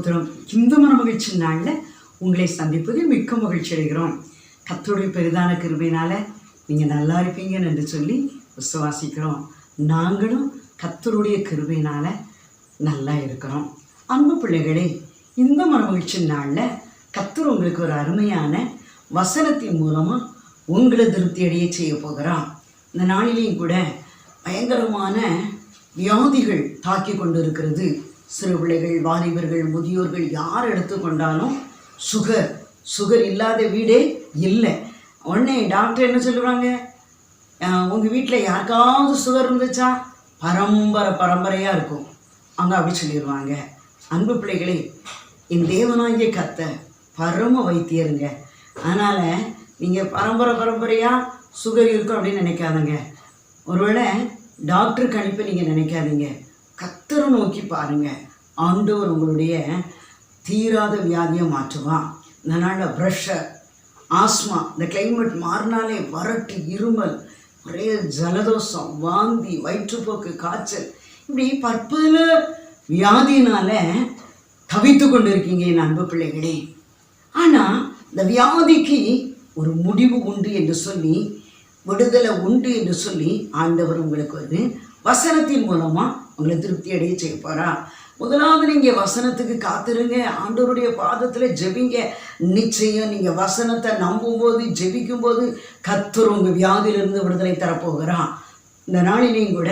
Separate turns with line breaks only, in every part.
ஸ்தோத்திரம் இந்த மன மகிழ்ச்சி நாளில் உங்களை சந்திப்பதில் மிக்க மகிழ்ச்சி அடைகிறோம். கத்தருடைய பெரிதான கிருமையினால் நீங்கள் நல்லா இருப்பீங்கன்னு என்று சொல்லி விசுவாசிக்கிறோம். நாங்களும் கத்தருடைய கிருமையினால் நல்லா இருக்கிறோம். அன்பு பிள்ளைகளே இந்த மன மகிழ்ச்சி நாளில் கத்தர் உங்களுக்கு ஒரு அருமையான வசனத்தின் மூலமாக உங்களை திருப்தி அடைய செய்ய போகிறான் இந்த நாளிலேயும் கூட பயங்கரமான வியாதிகள் தாக்கி கொண்டு இருக்கிறது சிறு பிள்ளைகள் வாலிபர்கள் முதியோர்கள் யார் எடுத்துக்கொண்டாலும் சுகர் சுகர் இல்லாத வீடே இல்லை. உடனே டாக்டர் என்ன சொல்லுவாங்க? உங்கள் வீட்டில் யாருக்காவது சுகர் இருந்துச்சா? பரம்பரை பரம்பரையாக இருக்கும். அவங்க அப்படி சொல்லிடுவாங்க அன்பு பிள்ளைகளே என் தேவனாகிய கத்த பரம வைத்தியருங்க. அதனால் நீங்கள் பரம்பரை பரம்பரையாக சுகர் இருக்கும் அப்படின்னு நினைக்காதங்க. ஒருவேளை டாக்டருக்கு அனுப்பி நீங்கள் நினைக்காதீங்க. கத்தரை நோக்கி பாருங்கள் ஆண்டவர் உங்களுடைய தீராத வியாதியை மாற்றுவான் இதனால் ப்ரெஷர் ஆஸ்மா இந்த கிளைமேட் மாறினாலே வறட்டு இருமல் ஒரே ஜலதோஷம் வாந்தி வயிற்றுப்போக்கு காய்ச்சல். இப்படி பற்பல வியாதினால தவித்து கொண்டு இருக்கீங்க என் அன்பு பிள்ளைகளே. ஆனால் இந்த வியாதிக்கு ஒரு முடிவு உண்டு என்று சொல்லி விடுதலை உண்டு என்று சொல்லி ஆண்டவர் உங்களுக்கு வந்து வசனத்தின் மூலமாக உங்களை திருப்தி அடைய செய்ய போகிறா முதலாவது நீங்கள் வசனத்துக்கு காத்திருங்க. ஆண்டவருடைய பாதத்தில் ஜெபிங்க. நிச்சயம் நீங்கள் வசனத்தை நம்பும்போது ஜெபிக்கும்போது கத்தர் உங்கள் வியாதியிலிருந்து விடுதலை தரப்போகிறான் இந்த நாளிலையும் கூட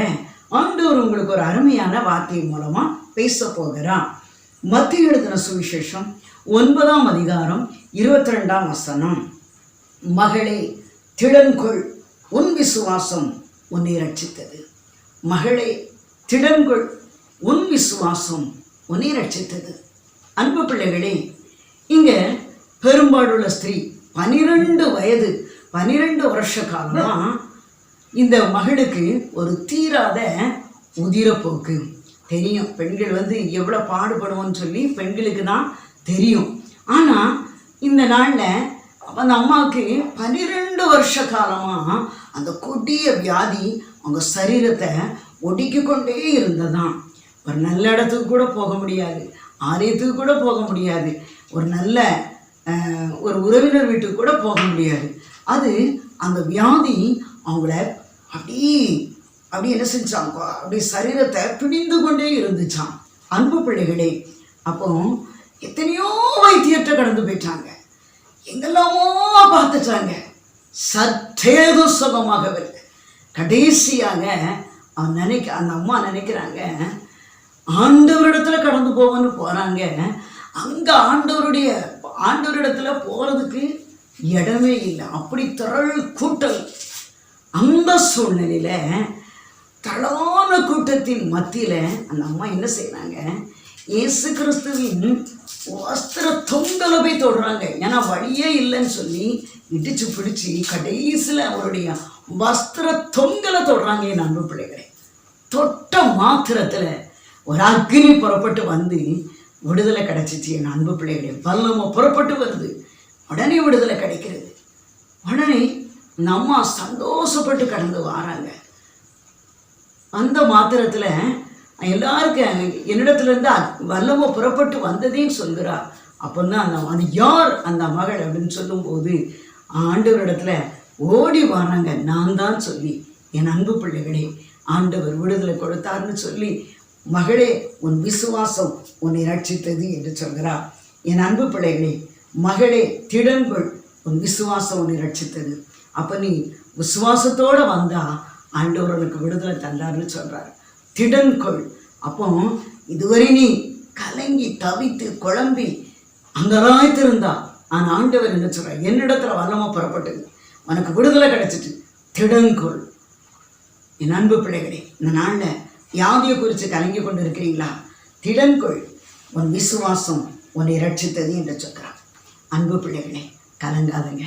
ஆண்டவர் உங்களுக்கு ஒரு அருமையான வார்த்தை மூலமாக பேச போகிறான் மத்திய எழுதின சுவிசேஷம் ஒன்பதாம் அதிகாரம் இருபத்தி ரெண்டாம் வசனம். மகளே திடன்கொள். உன் விசுவாசம் உன்னை ரட்சித்தது மகளே திடன்கொள் உன் விசுவாசம் உன்னை ரட்சித்தது. அன்பு பிள்ளைகளே இங்க பெரும்பாடுள்ள ஸ்திரீ பனிரெண்டு வயது பனிரெண்டு வருஷ காலமா இந்த மகளுக்கு ஒரு தீராத உதிரப்போக்கு தெரியும் பெண்கள் வந்து எவ்வளோ பாடுபடுவோம்னு சொல்லி பெண்களுக்கு தான் தெரியும். ஆனால் இந்த நாளில் அந்த அம்மாவுக்கு பன்னிரெண்டு வருஷ காலமாக அந்த கொடிய வியாதி அவங்க சரீரத்தை ஒடுக்கி கொண்டே இருந்ததாம். ஒரு நல்ல இடத்துக்கு கூட போக முடியாது. ஆலயத்துக்கு கூட போக முடியாது. ஒரு நல்ல ஒரு உறவினர் வீட்டுக்கு கூட போக முடியாது. அது அந்த வியாதி அவங்கள அப்படி அப்படி என்ன செஞ்சாங்க? அப்படி சரீரத்தை பிடிந்து கொண்டே இருந்துச்சான் அன்பு பிள்ளைகளே அப்போ எத்தனையோ வைத்தியற்ற கடந்து போயிட்டாங்க. எங்கெல்லாமோ பார்த்துட்டாங்க. சற்றேது சுகமாகவில்லை. கடைசியாக அவன் நினைக்க அந்த அம்மா நினைக்கிறாங்க ஆண்டவரிடத்துல கடந்து போவோன்னு போகிறாங்க அங்கே ஆண்டவருடைய ஆண்டவரிடத்துல போகிறதுக்கு இடமே இல்லை. அப்படி திரள் கூட்டல். அந்த சூழ்நிலையில் தளான கூட்டத்தின் மத்தியில் அந்த அம்மா என்ன செய்கிறாங்க இயேசு கிறிஸ்துவின் வஸ்திர தொங்கலை போய் தொடுறாங்க. ஏன்னா வழியே இல்லைன்னு சொல்லி இடிச்சு பிடிச்சி கடைசியில் அவருடைய வஸ்திர தொங்கலை தொடுறாங்க என் அன்பு பிள்ளைகளை. தொட்ட மாத்திரத்தில் ஒரு அக்னி புறப்பட்டு வந்து விடுதலை கிடைச்சிச்சு என் அன்பு பிள்ளைகளே. வல்லம புறப்பட்டு வருது. உடனே விடுதலை கிடைக்கிறது. உடனே இந்த அம்மா சந்தோஷப்பட்டு கடந்து வராங்க. அந்த மாத்திரத்தில் எல்லாருக்கும் என்னிடத்துலேருந்து வல்லமோ புறப்பட்டு வந்ததேன்னு சொல்கிறா அப்போ தான் அந்த அது யார் அந்த மகள் அப்படின்னு சொல்லும்போது ஆண்டவரிடத்துல ஓடி வாராங்க. நான் தான் சொல்லி என் அன்பு பிள்ளைகளே. ஆண்டவர் விடுதலை கொடுத்தார்னு சொல்லி மகளே உன் விசுவாசம் உன்னை ரட்சித்தது என்று சொல்கிறார். என் அன்பு பிள்ளைகளே மகளே திடன்கொள் உன் விசுவாசம் உன்னை ரட்சித்தது அப்போ நீ விசுவாசத்தோடு வந்தால் ஆண்டவர் உனக்கு விடுதலை தந்தார்னு சொல்கிறார் திடன்கொள். அப்போ இதுவரை நீ கலங்கி தவித்து குழம்பி அங்கராய்த்திருந்தா ஆனால் ஆண்டவர் என்ன சொல்கிறார் என்னிடத்துல வல்லமாக புறப்பட்டது. உனக்கு விடுதலை கிடைச்சிட்டு திடங்கொள் என் அன்பு பிள்ளைகளே இந்த நாளில் வியாதியை குறித்து கலங்கி கொண்டு இருக்கிறீங்களா திடன்கொள் உன் விசுவாசம் உன்னை ரட்சித்தது என்று சொல்கிறான் அன்பு பிள்ளைகளே கலங்காதங்க.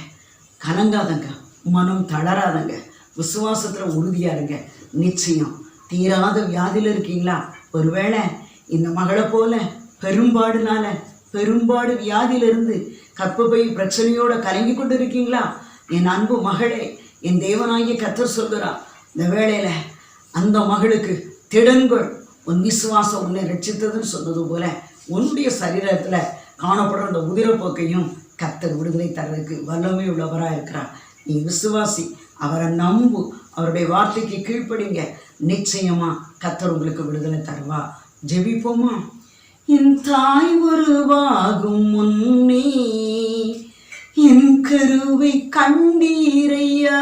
கலங்காதங்க. மனம் தளராதங்க. விசுவாசத்தில் உறுதியாக இருங்க. நிச்சயம் தீராத வியாதியில் இருக்கீங்களா? ஒருவேளை இந்த மகளை போல பெரும்பாடுனால பெரும்பாடு வியாதியிலிருந்து கற்பப்பை பிரச்சனையோட கலங்கி கொண்டு இருக்கீங்களா என் அன்பு மகளே என் தேவனாகிய கத்தர் சொல்கிறா இந்த வேளையில் அந்த மகளுக்கு திடன்கள் உன் விசுவாசம் உன்னை ரட்சித்ததுன்னு சொன்னது போல உன்னுடைய சரீரத்தில் காணப்படுற அந்த உதிரப்போக்கையும் கத்தர் விடுதலை தர்றதுக்கு வல்லமை உள்ளவராக இருக்கிறார். நீ விசுவாசி அவரை நம்பு அவருடைய வார்த்தைக்கு கீழ்ப்படிங்க. நிச்சயமா கத்தர் உங்களுக்கு விடுதலை தருவா. ஜெபிப்போமா? என் தாய் உருவாகும் முன்னே என் கருவை கண்டீரையா?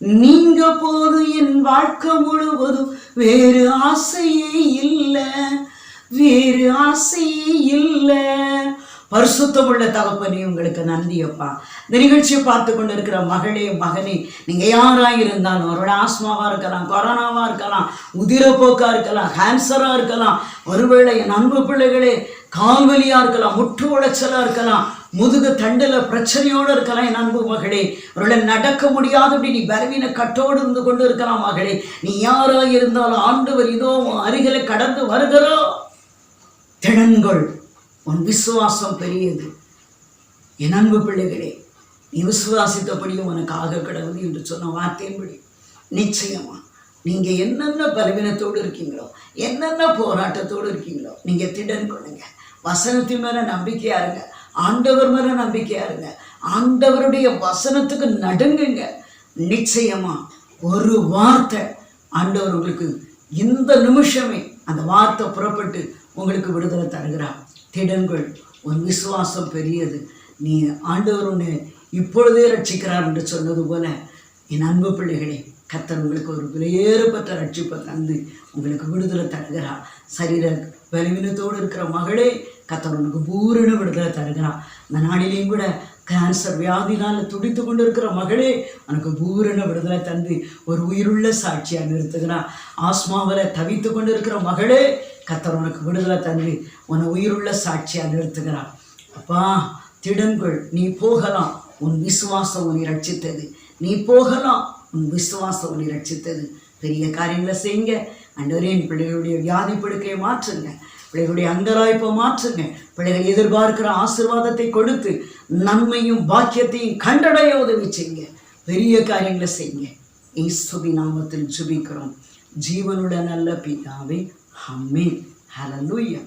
நீங்க போது என் வாழ்க்கை முழுவதும் வேறு ஆசையே இல்லை. வேறு ஆசையே இல்லை. பரிசுத்தமுள்ள தகப்பனே உங்களுக்கு நன்றியப்பா இந்த நிகழ்ச்சியை பார்த்து கொண்டு இருக்கிற மகளே மகனே நீங்க யாரா இருந்தாலும் அவரோட ஆஸ்மாவா இருக்கலாம் கொரோனாவா இருக்கலாம் உதிரப்போக்கா இருக்கலாம் கேன்சரா இருக்கலாம் ஒருவேளை என் அன்பு பிள்ளைகளே கால்வலியா இருக்கலாம் முற்று உளைச்சலா இருக்கலாம் முதுகு தண்டுல பிரச்சனையோடு இருக்கலாம் என் அன்பு மகளே. அவர்களை நடக்க முடியாதபடி நீ பலவீன கட்டோடு இருந்து கொண்டு இருக்கலாம் மகளே. நீ யாரா இருந்தாலும் ஆண்டவர் இதோ அருகில கடந்து வருகிறோ திடன்கொள் உன் விசுவாசம் பெரியது. என் அன்பு பிள்ளைகளே நீ விசுவாசித்தபடியும் உனக்கு ஆக கிடவுது என்று சொன்ன வார்த்தையின்படி நிச்சயமா நீங்க என்னென்ன பலவீனத்தோடு இருக்கீங்களோ என்னென்ன போராட்டத்தோடு இருக்கீங்களோ நீங்க திடன் கொள்ளுங்க வசனத்தின் மேல நம்பிக்கையா இருங்க. ஆண்டவர் மேல நம்பிக்கையா இருங்க ஆண்டவருடைய வசனத்துக்கு நடுங்குங்க. நிச்சயமா ஒரு வார்த்தை ஆண்டவர் உங்களுக்கு இந்த நிமிஷமே அந்த வார்த்தை புறப்பட்டு உங்களுக்கு விடுதலை தருகிறார். திடங்கள் உன் விசுவாசம் பெரியது. நீ ஆண்டவர் உன்னை இப்பொழுதே ரட்சிக்கிறார் என்று சொன்னது போல என் அன்பு பிள்ளைகளே கத்தர் உங்களுக்கு ஒரு விலையேறுபட்ட ரட்சிப்பை தந்து உங்களுக்கு விடுதலை தருகிறார். சரீர பலவீனத்தோடு இருக்கிற மகளே கத்தர் உனக்கு பூரண விடுதலை தருகிறான் இந்த நாளிலேயும் கூட கேன்சர் வியாதினால் துடித்து கொண்டு இருக்கிற மகளே உனக்கு பூரண விடுதலை தந்து ஒரு உயிருள்ள சாட்சியாக நிறுத்துகிறான் ஆஸ்மாவில் தவித்து கொண்டு இருக்கிற மகளே கத்தர் உனக்கு விடுதலை தந்து உன்னை உயிருள்ள சாட்சியாக நிறுத்துகிறான் அப்பா திடங்கள் நீ போகலாம். உன் விசுவாசம் உன்னை ரட்சித்தது நீ போகலாம். உன் விசுவாசம் உன்னை ரட்சித்தது பெரிய காரியங்களை செய்யுங்க. அண்டவரே என் பிள்ளைகளுடைய வியாதி படுக்கையை மாற்றுங்க. பிள்ளைகளுடைய அங்கராய்ப்பை மாற்றுங்க. பிள்ளைகள் எதிர்பார்க்கிற ஆசிர்வாதத்தை கொடுத்து நன்மையும் பாக்கியத்தையும் கண்டடைய உதவி செய்யுங்க. பெரிய காரியங்களை செய்யுங்க. இயேசுவி நாமத்தில் ஜுபிக்கிறோம். ஜீவனுடன் நல்ல பிதாவே அம்மேன் ஹalleluya